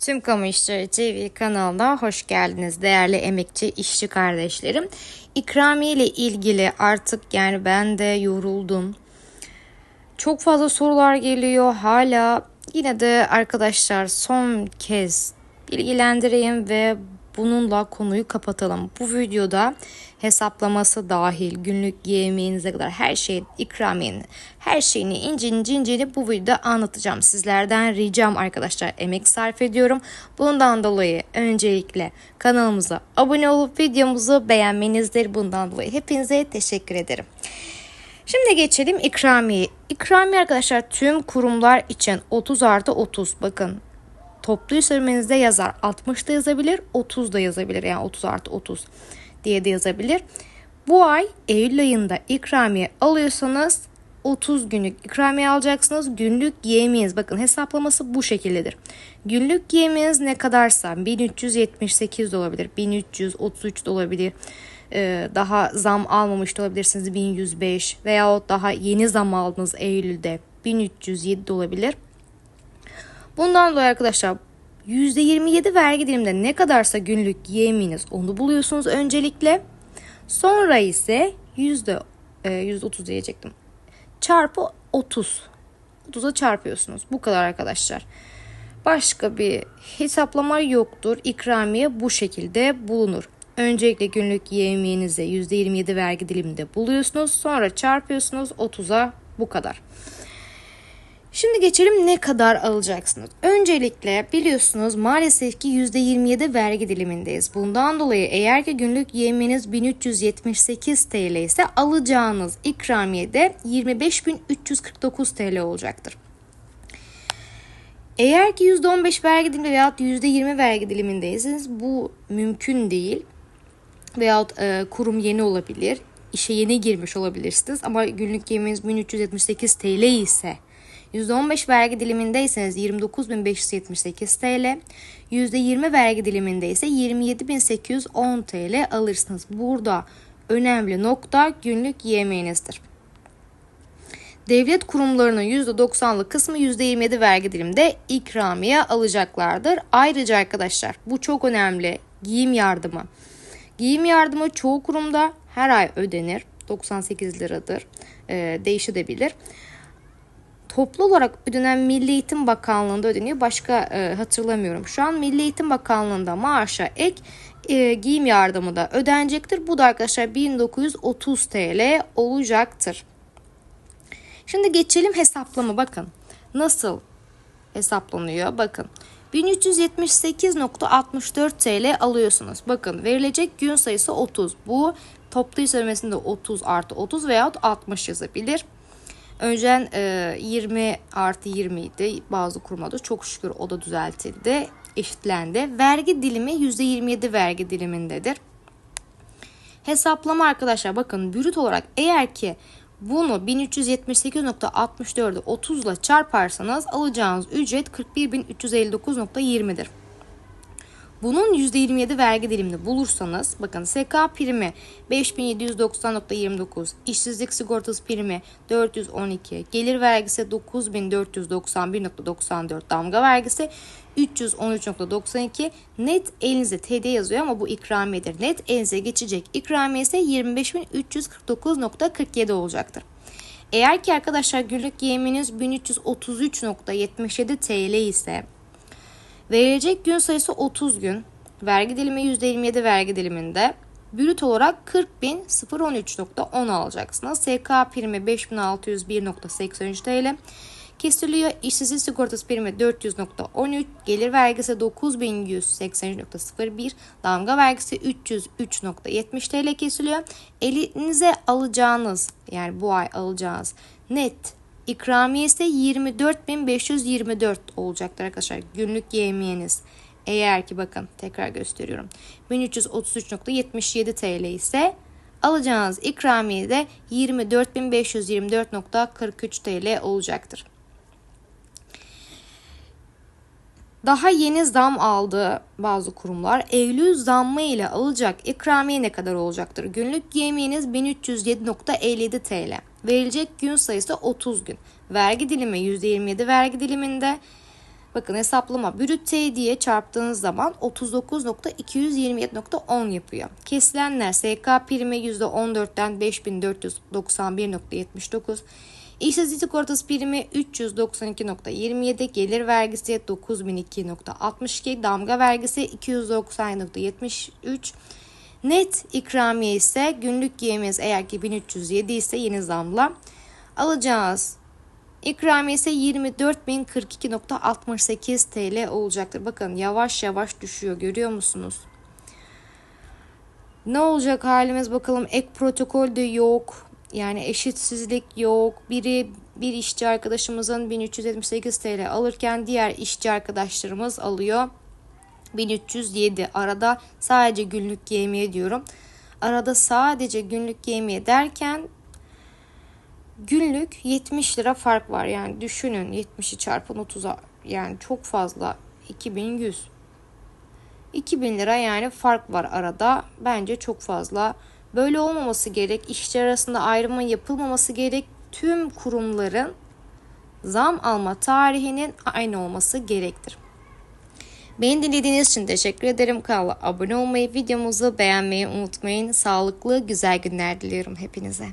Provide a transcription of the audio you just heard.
Tüm Kamu İşleri TV kanalına hoş geldiniz değerli emekçi işçi kardeşlerim. İkramiye ile ilgili artık yani ben de yoruldum. Çok fazla sorular geliyor hala. Yine de arkadaşlar son kez bilgilendireyim ve bununla konuyu kapatalım. Bu videoda hesaplaması dahil günlük yemeğinize kadar her şey ikramiyenin her şeyini incini cincini bu videoda anlatacağım. Sizlerden ricam arkadaşlar emek sarf ediyorum. Bundan dolayı öncelikle kanalımıza abone olup videomuzu beğenmenizdir. Bundan dolayı hepinize teşekkür ederim. Şimdi geçelim ikramiye. İkramiye arkadaşlar tüm kurumlar için 30 artı 30 bakın toplu işlemenizde yazar. 60 da yazabilir, 30 da yazabilir. Yani 30 artı 30 diye de yazabilir. Bu ay Eylül ayında ikramiye alıyorsanız 30 günlük ikramiye alacaksınız. Günlük yeminiz bakın hesaplaması bu şekildedir. Günlük yeminiz ne kadarsa 1378 de olabilir, 1333 de olabilir. Ee, daha zam almamış da olabilirsiniz 1105 veyahut daha yeni zam aldınız Eylül'de 1307 de olabilir. Bundan dolayı arkadaşlar %27 vergi diliminde ne kadarsa günlük yeminiz onu buluyorsunuz öncelikle. Sonra ise yüzde 30 e, diyecektim. Çarpı 30. 30'a çarpıyorsunuz. Bu kadar arkadaşlar. Başka bir hesaplama yoktur. İkramiye bu şekilde bulunur. Öncelikle günlük yemeğinize %27 vergi diliminde buluyorsunuz. Sonra çarpıyorsunuz 30'a bu kadar. Şimdi geçelim ne kadar alacaksınız. Öncelikle biliyorsunuz maalesef ki %27 vergi dilimindeyiz. Bundan dolayı eğer ki günlük yeminiz 1378 TL ise alacağınız ikramiye de 25.349 TL olacaktır. Eğer ki %15 vergi dilimi veyahut %20 vergi dilimindeyseniz bu mümkün değil. Veyahut e, kurum yeni olabilir. İşe yeni girmiş olabilirsiniz ama günlük yeminiz 1378 TL ise %15 vergi dilimindeyseniz 29.578 TL, %20 vergi diliminde ise 27.810 TL alırsınız. Burada önemli nokta günlük yemeğinizdir. Devlet kurumlarının %90'lık kısmı %27 vergi diliminde ikramiye alacaklardır. Ayrıca arkadaşlar bu çok önemli giyim yardımı. Giyim yardımı çoğu kurumda her ay ödenir. 98 liradır. E, değişebilir toplu olarak ödenen Milli Eğitim Bakanlığı'nda ödeniyor. Başka e, hatırlamıyorum. Şu an Milli Eğitim Bakanlığı'nda maaşa ek e, giyim yardımı da ödenecektir. Bu da arkadaşlar 1930 TL olacaktır. Şimdi geçelim hesaplama bakın. Nasıl hesaplanıyor? Bakın. 1378.64 TL alıyorsunuz. Bakın verilecek gün sayısı 30. Bu toplu iş 30 artı 30 veyahut 60 yazabilir. Önceden e, 20 artı 20 idi bazı kurumlarda çok şükür o da düzeltildi eşitlendi. Vergi dilimi %27 vergi dilimindedir. Hesaplama arkadaşlar bakın brüt olarak eğer ki bunu 1378.64'ü 30 ile çarparsanız alacağınız ücret 41.359.20'dir. Bunun %27 vergi dilimini bulursanız bakın SK primi 5790.29, işsizlik sigortası primi 412, gelir vergisi 9491.94, damga vergisi 313.92 net elinize TD yazıyor ama bu ikramiyedir. Net elinize geçecek ikramiye ise 25.349.47 olacaktır. Eğer ki arkadaşlar günlük yeminiz 1333.77 TL ise Verilecek gün sayısı 30 gün. Vergi dilimi %27 vergi diliminde. Brüt olarak 40.013.10 alacaksınız. SK primi 5.601.83 TL. Kesiliyor. İşsizlik sigortası primi 400.13, gelir vergisi 9183.01, damga vergisi 303.70 TL kesiliyor. Elinize alacağınız yani bu ay alacağınız net İkramiye ise 24.524 olacaktır arkadaşlar. Günlük yemiyeniz. Eğer ki bakın tekrar gösteriyorum. 1333.77 TL ise alacağınız ikramiye de 24.524.43 TL olacaktır. Daha yeni zam aldı bazı kurumlar. Eylül zammı ile alacak ikramiye ne kadar olacaktır? Günlük yemiyeniz 1307.57 TL. Verilecek gün sayısı 30 gün. Vergi dilimi %27 vergi diliminde. Bakın hesaplama brüt diye çarptığınız zaman 39.227.10 yapıyor. Kesilenler SK primi %14'ten 5491.79. İşsizlik ortası primi 392.27, gelir vergisi 9002.62, damga vergisi 290.73, net ikramiye ise günlük yemez eğer ki 1307 ise yeni zamla alacağız. İkramiye ise 24.042.68 TL olacaktır. Bakın yavaş yavaş düşüyor görüyor musunuz? Ne olacak halimiz bakalım ek protokol de yok. Yani eşitsizlik yok. Biri bir işçi arkadaşımızın 1378 TL alırken diğer işçi arkadaşlarımız alıyor 1307. Arada sadece günlük yemiye diyorum. Arada sadece günlük yemiye derken günlük 70 lira fark var. Yani düşünün 70'i çarpın 30'a yani çok fazla 2100 2000 lira yani fark var arada. Bence çok fazla. Böyle olmaması gerek. İşçi arasında ayrımın yapılmaması gerek. Tüm kurumların zam alma tarihinin aynı olması gerektir. Beni dinlediğiniz için teşekkür ederim. Kanala abone olmayı, videomuzu beğenmeyi unutmayın. Sağlıklı, güzel günler diliyorum hepinize.